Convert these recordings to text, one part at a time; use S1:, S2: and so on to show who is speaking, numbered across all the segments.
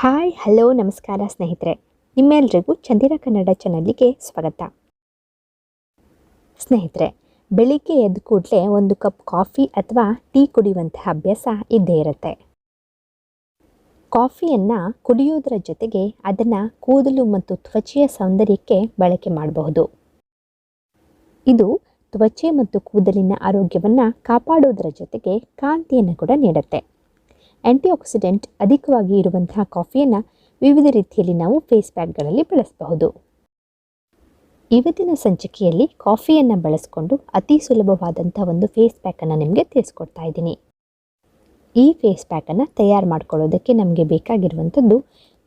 S1: Hi, hello, ನಮಸ್ಕಾರ ಸ್ನೇಹಿತರೆ. ನಿಮ್ಮೆಲ್ರಿಗೂ ಚಂದಿರ ಕನ್ನಡ ಚಾನಲ್ಗೆ ಸ್ವಾಗತ. ಸ್ನೇಹಿತರೆ, ಬೆಳಿಗ್ಗೆ ಎದ್ದ ಕೂಡಲೇ ಒಂದು ಕಪ್ ಕಾಫಿ ಅಥವಾ ಟೀ ಕುಡಿಯುವಂತಹ ಅಭ್ಯಾಸ ಇದ್ದೇ ಇರುತ್ತೆ. ಕಾಫಿಯನ್ನು ಕುಡಿಯೋದರ ಜೊತೆಗೆ ಅದನ್ನು ಕೂದಲು ಮತ್ತು ತ್ವಚೆಯ ಸೌಂದರ್ಯಕ್ಕೆ ಬಳಕೆ ಮಾಡಬಹುದು. ಇದು ತ್ವಚೆ ಮತ್ತು ಕೂದಲಿನ ಆರೋಗ್ಯವನ್ನು ಕಾಪಾಡೋದರ ಜೊತೆಗೆ ಕಾಂತಿಯನ್ನು ಕೂಡ ನೀಡುತ್ತೆ. ಆ್ಯಂಟಿಆಕ್ಸಿಡೆಂಟ್ ಅಧಿಕವಾಗಿ ಇರುವಂತಹ ಕಾಫಿಯನ್ನು ವಿವಿಧ ರೀತಿಯಲ್ಲಿ ನಾವು ಫೇಸ್ ಪ್ಯಾಕ್ಗಳಲ್ಲಿ ಬಳಸಬಹುದು. ಇವತ್ತಿನ ಸಂಚಿಕೆಯಲ್ಲಿ ಕಾಫಿಯನ್ನು ಬಳಸಿಕೊಂಡು ಅತಿ ಸುಲಭವಾದಂಥ ಒಂದು ಫೇಸ್ ಪ್ಯಾಕನ್ನು ನಿಮಗೆ ತಿಳಿಸ್ಕೊಡ್ತಾ ಇದ್ದೀನಿ. ಈ ಫೇಸ್ ಪ್ಯಾಕನ್ನು ತಯಾರು ಮಾಡ್ಕೊಳ್ಳೋದಕ್ಕೆ ನಮಗೆ ಬೇಕಾಗಿರುವಂಥದ್ದು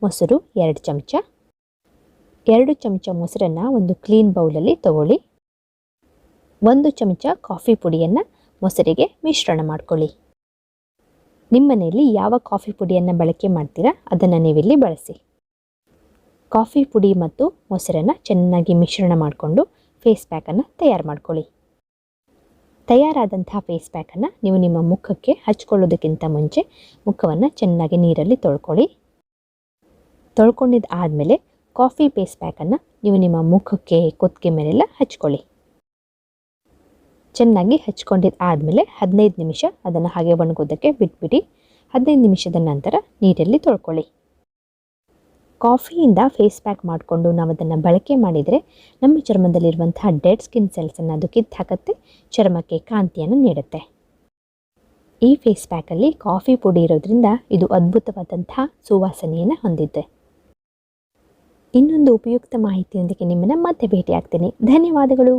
S1: ಮೊಸರು ಎರಡು ಚಮಚ ಎರಡು ಚಮಚ ಮೊಸರನ್ನು ಒಂದು ಕ್ಲೀನ್ ಬೌಲಲ್ಲಿ ತಗೊಳ್ಳಿ, ಒಂದು ಚಮಚ ಕಾಫಿ ಪುಡಿಯನ್ನು ಮೊಸರಿಗೆ ಮಿಶ್ರಣ ಮಾಡ್ಕೊಳ್ಳಿ. ನಿಮ್ಮ ಮನೆಯಲ್ಲಿ ಯಾವ ಕಾಫಿ ಪುಡಿಯನ್ನು ಬಳಕೆ ಮಾಡ್ತೀರಾ? ಅದನ್ನು ನೀವಿಲ್ಲಿ ಬಳಸಿ. ಕಾಫಿ ಪುಡಿ ಮತ್ತು ಮೊಸರನ್ನು ಚೆನ್ನಾಗಿ ಮಿಶ್ರಣ ಮಾಡಿಕೊಂಡು ಫೇಸ್ ಪ್ಯಾಕನ್ನು ತಯಾರು ಮಾಡ್ಕೊಳ್ಳಿ. ತಯಾರಾದಂತಹ ಫೇಸ್ ಪ್ಯಾಕನ್ನು ನೀವು ನಿಮ್ಮ ಮುಖಕ್ಕೆ ಹಚ್ಕೊಳ್ಳೋದಕ್ಕಿಂತ ಮುಂಚೆ ಮುಖವನ್ನು ಚೆನ್ನಾಗಿ ನೀರಲ್ಲಿ ತೊಳ್ಕೊಳ್ಳಿ. ತೊಳ್ಕೊಂಡಿದ್ದು ಆದಮೇಲೆ ಕಾಫಿ ಫೇಸ್ ಪ್ಯಾಕನ್ನು ನೀವು ನಿಮ್ಮ ಮುಖಕ್ಕೆ ಕೊತ್ತಿಗೆ ಮೇಲೆಲ್ಲ ಹಚ್ಕೊಳ್ಳಿ. ಚೆನ್ನಾಗಿ ಹಚ್ಕೊಂಡಿದ್ದು ಆದಮೇಲೆ ಹದಿನೈದು ನಿಮಿಷ ಅದನ್ನು ಹಾಗೆ ಒಣಗೋದಕ್ಕೆ ಬಿಟ್ಬಿಡಿ. ಹದಿನೈದು ನಿಮಿಷದ ನಂತರ ನೀರಲ್ಲಿ ತೊಳ್ಕೊಳ್ಳಿ. ಕಾಫಿಯಿಂದ ಫೇಸ್ ಪ್ಯಾಕ್ ಮಾಡಿಕೊಂಡು ನಾವು ಅದನ್ನು ಬಳಕೆ ಮಾಡಿದರೆ ನಮ್ಮ ಚರ್ಮದಲ್ಲಿರುವಂತಹ ಡೆಡ್ ಸ್ಕಿನ್ ಸೆಲ್ಸನ್ನು ಅದು ಕಿತ್ತು ಹಾಕತ್ತೆ ಚರ್ಮಕ್ಕೆ ಕಾಂತಿಯನ್ನು ನೀಡುತ್ತೆ. ಈ ಫೇಸ್ ಪ್ಯಾಕಲ್ಲಿ ಕಾಫಿ ಪುಡಿ ಇರೋದ್ರಿಂದ ಇದು ಅದ್ಭುತವಾದಂತಹ ಸುವಾಸನೆಯನ್ನು ಹೊಂದಿದೆ. ಇನ್ನೊಂದು ಉಪಯುಕ್ತ ಮಾಹಿತಿಯೊಂದಿಗೆ ನಿಮ್ಮನ್ನು ಮತ್ತೆ ಭೇಟಿಯಾಗ್ತೀನಿ. ಧನ್ಯವಾದಗಳು.